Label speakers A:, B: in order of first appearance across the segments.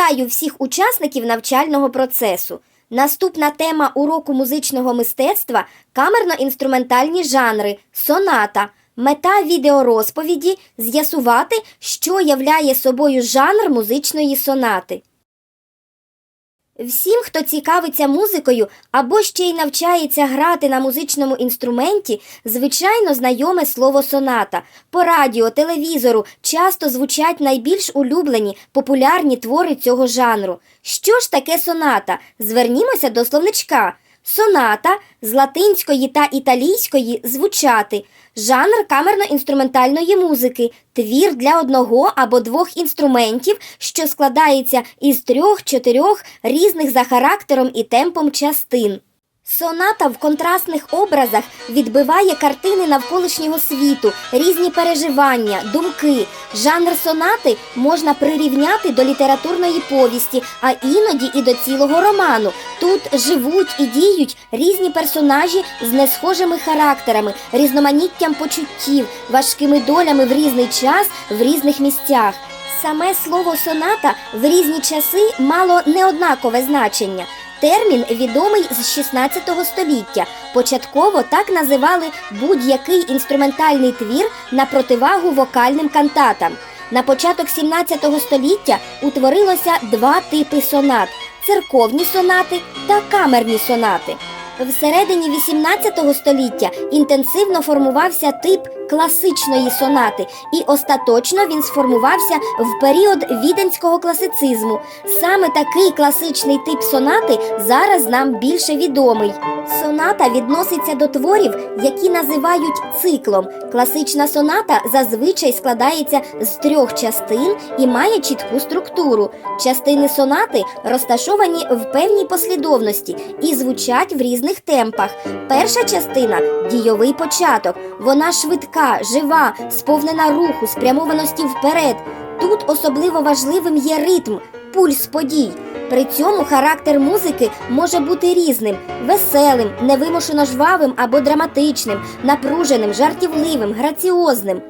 A: Вітаю всіх учасників навчального процесу. Наступна тема уроку музичного мистецтва камерно-інструментальні жанри, соната. Мета відеорозповіді з'ясувати, що являє собою жанр музичної сонати. Всім, хто цікавиться музикою або ще й навчається грати на музичному інструменті, звичайно знайоме слово соната. По радіо, телевізору часто звучать найбільш улюблені популярні твори цього жанру. Що ж таке соната? Звернімося до словничка. Соната з латинської та італійської звучати. Жанр камерно-інструментальної музики, твір для одного або двох інструментів, що складається із трьох-чотирьох різних за характером і темпом частин. Соната в контрастних образах відбиває картини навколишнього світу, різні переживання, думки. Жанр сонати можна прирівняти до літературної повісті, а іноді і до цілого роману. Тут живуть і діють різні персонажі з несхожими характерами, різноманіттям почуттів, важкими долями в різний час в різних місцях. Саме слово соната в різні часи мало неоднакове значення. Термін відомий з 16 століття. Початково так називали будь-який інструментальний твір на противагу вокальним кантатам. На початок 17 століття утворилося два типи сонат: церковні сонати та камерні сонати. Всередині 18 століття інтенсивно формувався тип класичної сонати, і остаточно він сформувався в період віденського класицизму. Саме такий класичний тип сонати зараз нам більше відомий. Соната відноситься до творів, які називають циклом. Класична соната зазвичай складається з трьох частин і має чітку структуру. Частини сонати розташовані в певній послідовності і звучать в різних темпах. Перша частина дійовий початок. Вона швидка, жива, сповнена руху, спрямованості вперед. Тут особливо важливим є ритм, пульс подій. При цьому характер музики може бути різним: веселим, невимушено жвавим або драматичним, напруженим, жартівливим, граціозним.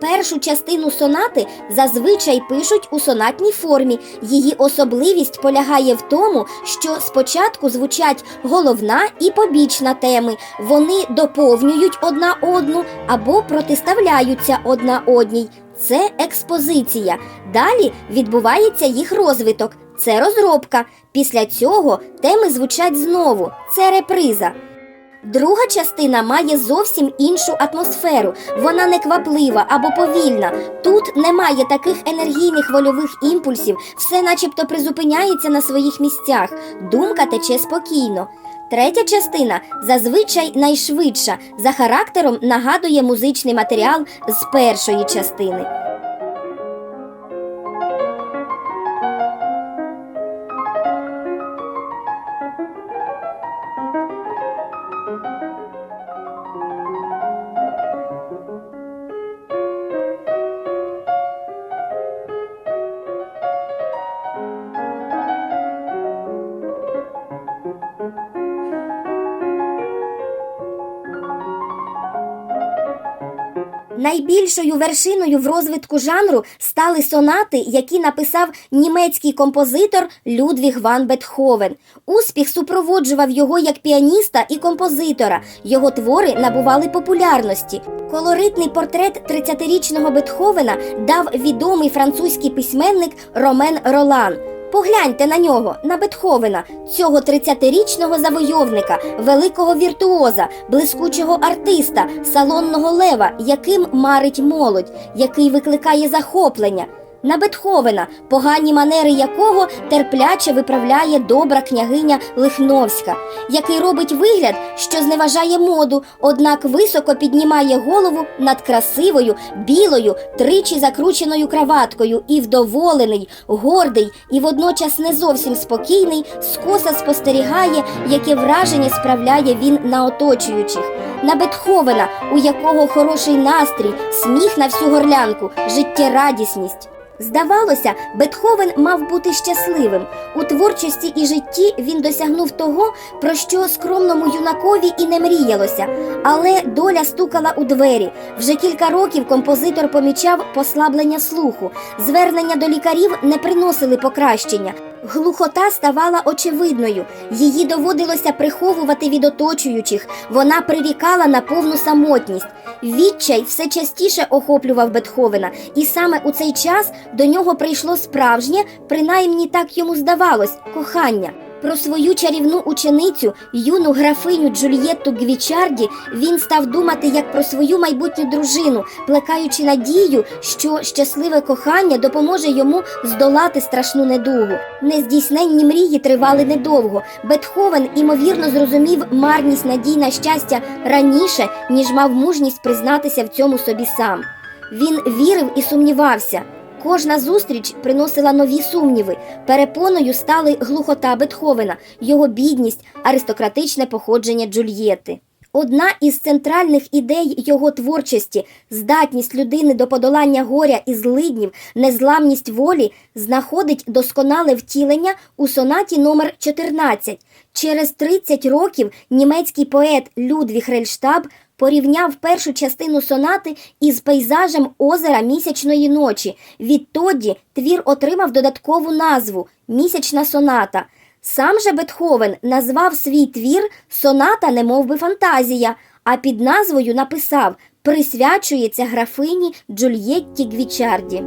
A: Першу частину сонати зазвичай пишуть у сонатній формі. Її особливість полягає в тому, що спочатку звучать головна і побічна теми. Вони доповнюють одна одну або протиставляються одна одній. Це експозиція. Далі відбувається їх розвиток. Це розробка. Після цього теми звучать знову. Це реприза. Друга частина має зовсім іншу атмосферу. Вона не кваплива або повільна. Тут немає таких енергійних вольових імпульсів, все начебто призупиняється на своїх місцях. Думка тече спокійно. Третя частина зазвичай найшвидша, за характером нагадує музичний матеріал з першої частини. Найбільшою вершиною в розвитку жанру стали сонати, які написав німецький композитор Людвіг ван Бетховен. Успіх супроводжував його як піаніста і композитора. Його твори набували популярності. Колоритний портрет 30-річного Бетховена дав відомий французький письменник Ромен Ролан. Погляньте на нього, на Бетховена, цього 30-річного завойовника, великого віртуоза, блискучого артиста, салонного лева, яким марить молодь, який викликає захоплення. На Бетховена, погані манери якого терпляче виправляє добра княгиня Лихновська, який робить вигляд, що зневажає моду, однак високо піднімає голову над красивою, білою, тричі закрученою краваткою і вдоволений, гордий і водночас не зовсім спокійний, скоса спостерігає, яке враження справляє він на оточуючих. На Бетховена, у якого хороший настрій, сміх на всю горлянку, життєрадісність. Здавалося, Бетховен мав бути щасливим. У творчості і житті він досягнув того, про що скромному юнакові і не мріялося. Але доля стукала у двері. Вже кілька років композитор помічав послаблення слуху. Звернення до лікарів не приносили покращення. Глухота ставала очевидною. Її доводилося приховувати від оточуючих. Вона прирікала на повну самотність. Відчай все частіше охоплював Бетховена, і саме у цей час до нього прийшло справжнє, принаймні так йому здавалось, кохання. Про свою чарівну ученицю, юну графиню Джульєтту Гвічарді, він став думати як про свою майбутню дружину, плекаючи надію, що щасливе кохання допоможе йому здолати страшну недугу. Нездійсненні мрії тривали недовго. Бетховен імовірно зрозумів марність надій на щастя раніше, ніж мав мужність признатися в цьому собі сам. Він вірив і сумнівався. Кожна зустріч приносила нові сумніви. Перепоною стали глухота Бетховена, його бідність, аристократичне походження Джульєти. Одна із центральних ідей його творчості здатність людини до подолання горя і злиднів, незламність волі знаходить досконале втілення у сонаті номер 14. Через 30 років німецький поет Людвіг Рельштаб порівняв першу частину сонати із пейзажем озера місячної ночі. Відтоді твір отримав додаткову назву Місячна соната. Сам же Бетховен назвав свій твір Соната, немовби фантазія, а під назвою написав Присвячується графині Джульєтті Гвічарді.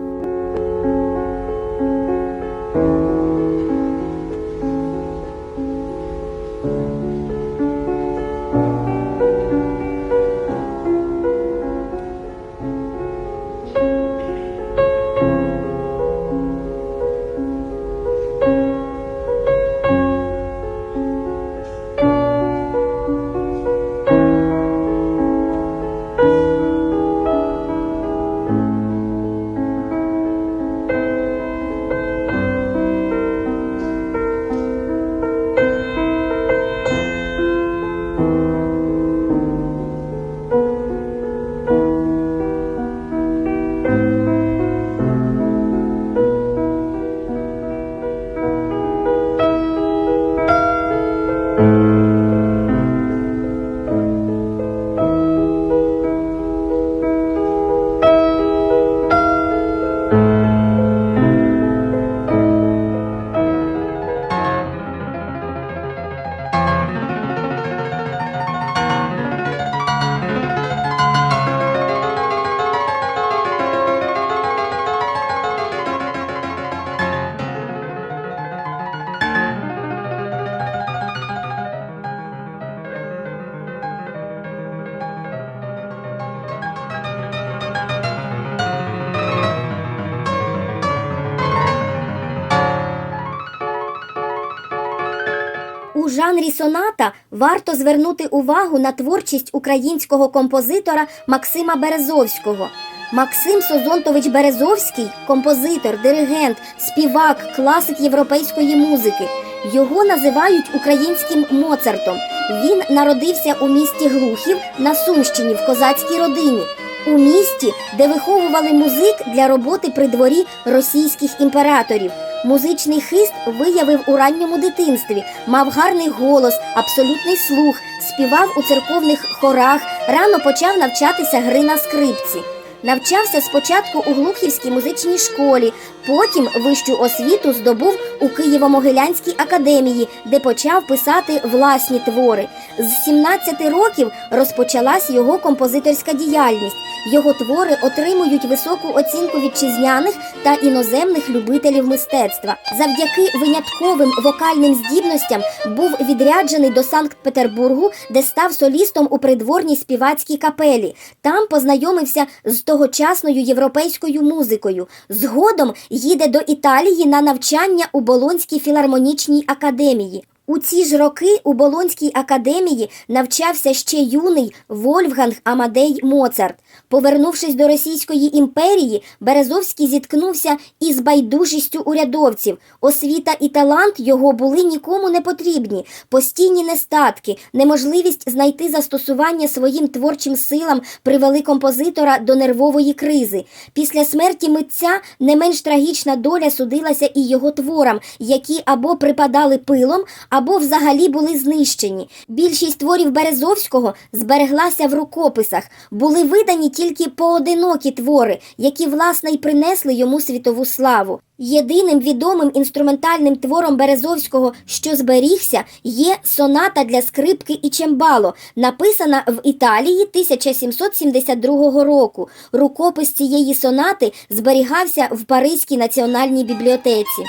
A: Жанрі соната варто звернути увагу на творчість українського композитора Максима Березовського. Максим Созонтович Березовський композитор, диригент, співак, класик європейської музики. Його називають українським Моцартом. Він народився у місті Глухів на Сумщині в козацькій родині. У місті, де виховували музик для роботи при дворі російських імператорів. Музичний хист виявив у ранньому дитинстві, мав гарний голос, абсолютний слух, співав у церковних хорах, рано почав навчатися гри на скрипці. Навчався спочатку у Глухівській музичній школі, потім вищу освіту здобув у Києво-Могилянській академії, де почав писати власні твори. З 17 років розпочалась його композиторська діяльність. Його твори отримують високу оцінку вітчизняних та іноземних любителів мистецтва. Завдяки винятковим вокальним здібностям був відряджений до Санкт-Петербургу, де став солістом у придворній співацькій капелі. Там познайомився з тогочасною європейською музикою. Згодом їде до Італії на навчання у Болонській філармонічній академії. У ці ж роки у Болонській академії навчався ще юний Вольфганг Амадей Моцарт. Повернувшись до Російської імперії, Березовський зіткнувся із байдужістю урядовців. Освіта і талант його були нікому не потрібні. Постійні нестатки, неможливість знайти застосування своїм творчим силам привели композитора до нервової кризи. Після смерті митця не менш трагічна доля судилася і його творам, які або припадали пилом, або взагалі були знищені. Більшість творів Березовського збереглася в рукописах, були видані тільки поодинокі твори, які власне й принесли йому світову славу. Єдиним відомим інструментальним твором Березовського, що зберігся, є соната для скрипки і чембало, написана в Італії 1772 року. Рукопис цієї сонати зберігався в Паризькій національній бібліотеці.